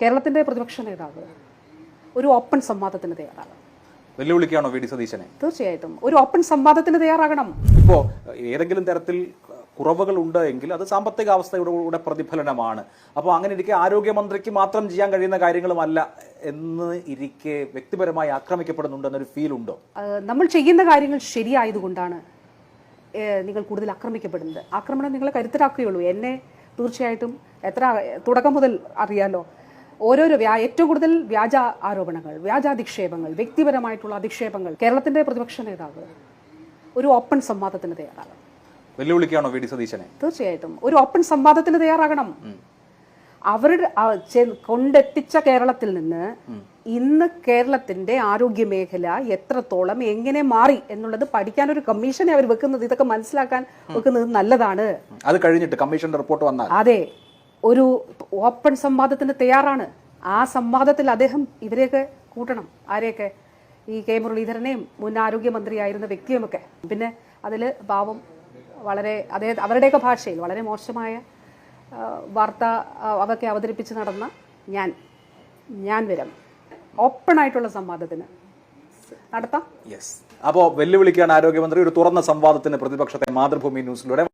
കേരളത്തിന്റെ പ്രതിപക്ഷ നേതാവ് ഒരു ഓപ്പൺ സംവാദത്തിന് തയ്യാറാകണം. വെല്ലുവിളിക്കാണോ വി ഡി സതീശനെ? തീർച്ചയായിട്ടും. ഒരു ഓപ്പൺ സംവാദത്തിന് തയ്യാറാകണം. ഇപ്പോ ഏതെങ്കിലും തരത്തിൽ കുറവുകൾ ഉണ്ട് എങ്കിൽ അത് സാമ്പത്തിക അവസ്ഥയുടെ കൂടെ പ്രതിഫലനമാണ്. അപ്പോൾ അങ്ങനെ ഇരിക്കെ ആരോഗ്യമന്ത്രിക്ക് മാത്രം ചെയ്യാൻ കഴിയുന്ന കാര്യങ്ങളുമല്ല എന്ന് ഇരിക്കെ വ്യക്തിപരമായി ആക്രമിക്കപ്പെടുന്നുണ്ട് എന്നൊരു ഫീൽ ഉണ്ടോ നമ്മൾ ചെയ്യുന്ന കാര്യങ്ങൾ ശരിയായതുകൊണ്ടാണ് നിങ്ങൾ കൂടുതൽ ആക്രമിക്കപ്പെടുന്നത്. ആക്രമണം നിങ്ങളെ കരുത്തരാക്കുകയുള്ളൂ. എന്നെ തീർച്ചയായിട്ടും എത്ര തുടക്കം മുതൽ അറിയാലോ ഓരോരോ വ്യാ ഏറ്റവും കൂടുതൽ വ്യാജ ആരോപണങ്ങൾ വ്യാജാധിക്ഷേപങ്ങൾ വ്യക്തിപരമായിട്ടുള്ള അധിക്ഷേപങ്ങൾ കേരളത്തിന്റെ പ്രതിപക്ഷ നേതാവ് ഒരു ഓപ്പൺ സംവാദത്തിന് തയ്യാറാകണം. വെല്ലുവിളിക്കാണോ വി ഡി സതീശനെ? തീർച്ചയായിട്ടും. ഒരു ഓപ്പൺ സംവാദത്തിന് തയ്യാറാകണം. അവരുടെ കൊണ്ടെത്തിച്ച കേരളത്തിൽ നിന്ന് ഇന്ന് കേരളത്തിന്റെ ആരോഗ്യ മേഖല എത്രത്തോളം എങ്ങനെ മാറി എന്നുള്ളത് പഠിക്കാൻ ഒരു കമ്മീഷനെ അവർ വെക്കുന്നത് ഇതൊക്കെ മനസ്സിലാക്കാൻ വെക്കുന്നത് നല്ലതാണ്. അത് കഴിഞ്ഞിട്ട് കമ്മീഷന്റെ റിപ്പോർട്ട് വന്നാൽ? അതെ. ഒരു ഓപ്പൺ സംവാദത്തിന് തയ്യാറാണ്. ആ സംവാദത്തിൽ അദ്ദേഹം ഇവരെയൊക്കെ കൂട്ടണം. ആരെയൊക്കെ? ഈ കെ മുരളീധരനെയും മുൻ ആരോഗ്യമന്ത്രിയായിരുന്ന വ്യക്തിയുമൊക്കെ. പിന്നെ അതിൽ പാവം വളരെ അതേ അവരുടെയൊക്കെ ഭാഷയിൽ വളരെ മോശമായ വാർത്ത അതൊക്കെ അവതരിപ്പിച്ച് നടന്ന ഞാൻ ഞാൻ വരാം. ഓപ്പണായിട്ടുള്ള സംവാദത്തിന്. നടത്താം. അപ്പോൾ വെല്ലുവിളിക്കാണ് ആരോഗ്യമന്ത്രി. ഒരു തുറന്ന സംവാദത്തിന് പ്രതിപക്ഷത്തെ മാതൃഭൂമി ന്യൂസിലൂടെ